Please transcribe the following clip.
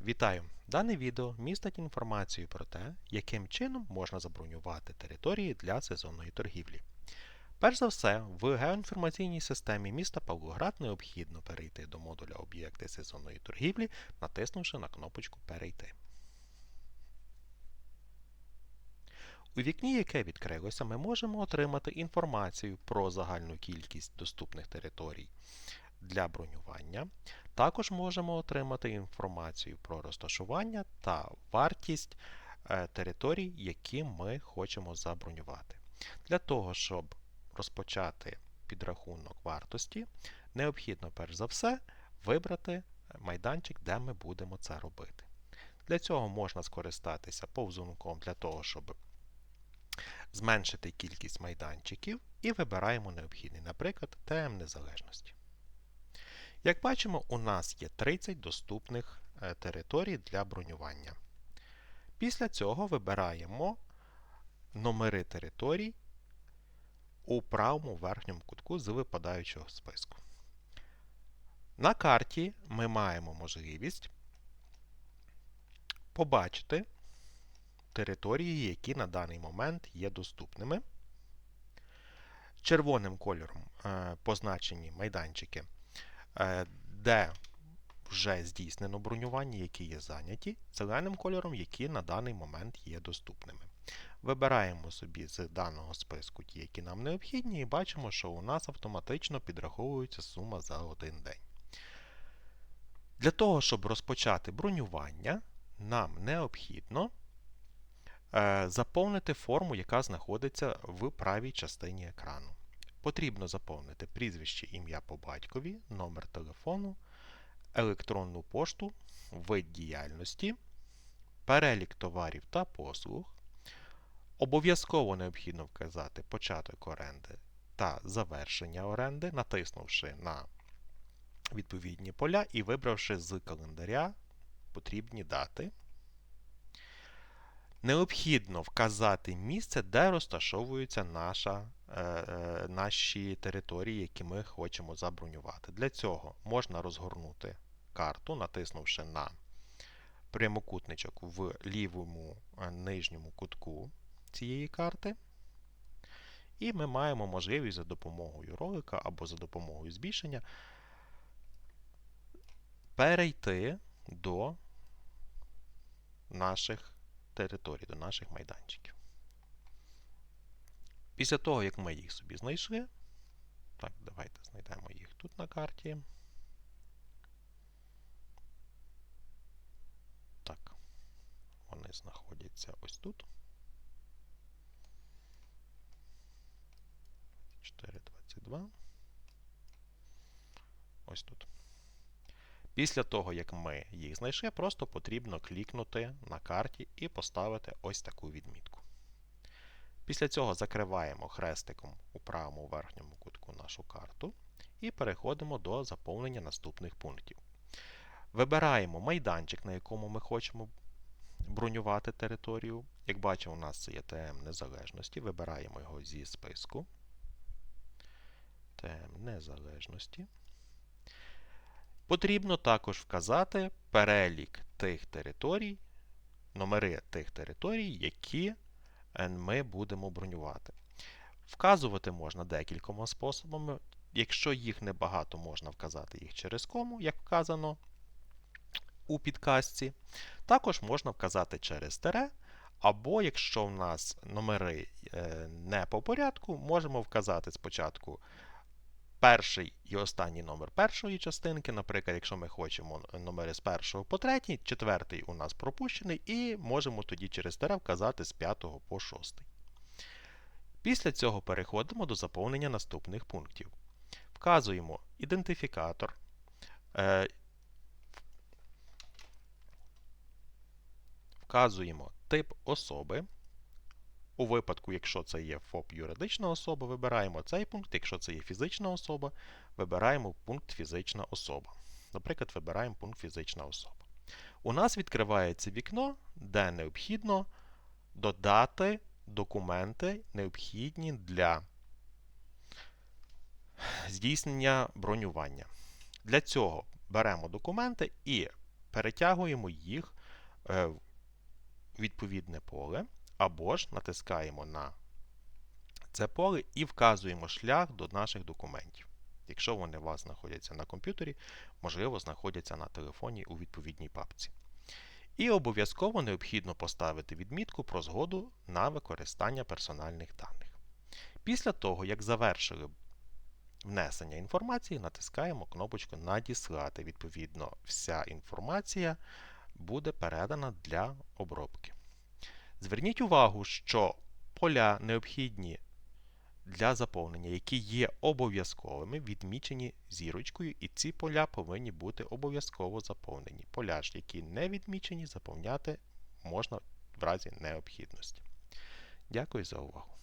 Вітаю! Дане відео містить інформацію про те, яким чином можна забронювати території для сезонної торгівлі. Перш за все, в геоінформаційній системі міста Павлоград необхідно перейти до модуля Об'єкти сезонної торгівлі, натиснувши на кнопочку Перейти. У вікні, яке відкрилося, ми можемо отримати інформацію про загальну кількість доступних територій для бронювання. Також можемо отримати інформацію про розташування та вартість е, територій, які ми хочемо забронювати. Для того, щоб розпочати підрахунок вартості, необхідно перш за все вибрати майданчик, де ми будемо це робити. Для цього можна скористатися повзунком для того, щоб зменшити кількість майданчиків і вибираємо необхідний, наприклад, ТМ незалежності. Як бачимо, у нас є 30 доступних е, територій для бронювання. Після цього вибираємо номери територій у правому верхньому кутку з випадаючого списку. На карті ми маємо можливість побачити території, які на даний момент є доступними. Червоним кольором е, позначені майданчики, де вже здійснено бронювання, які є зайняті, зеленим кольором, які на даний момент є доступними. Вибираємо собі з даного списку ті, які нам необхідні, і бачимо, що у нас автоматично підраховується сума за один день. Для того, щоб розпочати бронювання, нам необхідно Е, заповнити форму, яка знаходиться в правій частині екрану. Потрібно заповнити прізвище ім'я по батькові, номер телефону, електронну пошту, вид діяльності, перелік товарів та послуг. Обов'язково необхідно вказати початок оренди та завершення оренди, натиснувши на відповідні поля і вибравши з календаря потрібні дати. Необхідно вказати місце, де розташовуються наша, е, е, наші території, які ми хочемо забронювати. Для цього можна розгорнути карту, натиснувши на прямокутничок в лівому е, нижньому кутку цієї карти. І ми маємо можливість за допомогою ролика або за допомогою збільшення перейти до наших територій, до наших майданчиків. Після того, як ми їх собі знайшли, так, давайте знайдемо їх тут на карті. Так, вони знаходяться ось тут. 4,22. Ось тут. Після того, як ми їх знайшли, просто потрібно клікнути на карті і поставити ось таку відмітку. Після цього закриваємо хрестиком у правому верхньому кутку нашу карту і переходимо до заповнення наступних пунктів. Вибираємо майданчик, на якому ми хочемо бронювати територію. Як бачимо, у нас це є ТМ незалежності. Вибираємо його зі списку. ТМ незалежності. Потрібно також вказати перелік тих територій, номери тих територій, які ми будемо бронювати. Вказувати можна декількома способами. Якщо їх небагато, можна вказати їх через кому, як вказано у підказці. Також можна вказати через тере, або якщо в нас номери е, не по порядку, можемо вказати спочатку перший і останній номер першої частинки. Наприклад, якщо ми хочемо номери з першого по третій, четвертий у нас пропущений, і можемо тоді через тере вказати з 5 по 6. Після цього переходимо до заповнення наступних пунктів. Вказуємо ідентифікатор. Е, вказуємо тип особи. У випадку, якщо це є ФОП юридична особа, вибираємо цей пункт. Якщо це є фізична особа, вибираємо пункт фізична особа. Наприклад, вибираємо пункт фізична особа. У нас відкривається вікно, де необхідно додати документи, необхідні для здійснення бронювання. Для цього беремо документи і перетягуємо їх е, в відповідне поле, або ж натискаємо на це поле і вказуємо шлях до наших документів. Якщо вони у вас знаходяться на комп'ютері, можливо, знаходяться на телефоні у відповідній папці. І обов'язково необхідно поставити відмітку про згоду на використання персональних даних. Після того, як завершили внесення інформації, натискаємо кнопочку Надіслати. Відповідно, вся інформація буде передана для обробки. Зверніть увагу, що поля необхідні для заповнення, які є обов'язковими, відмічені зірочкою, і ці поля повинні бути обов'язково заповнені. Поля ж, які не відмічені, заповняти можна в разі необхідності. Дякую за увагу.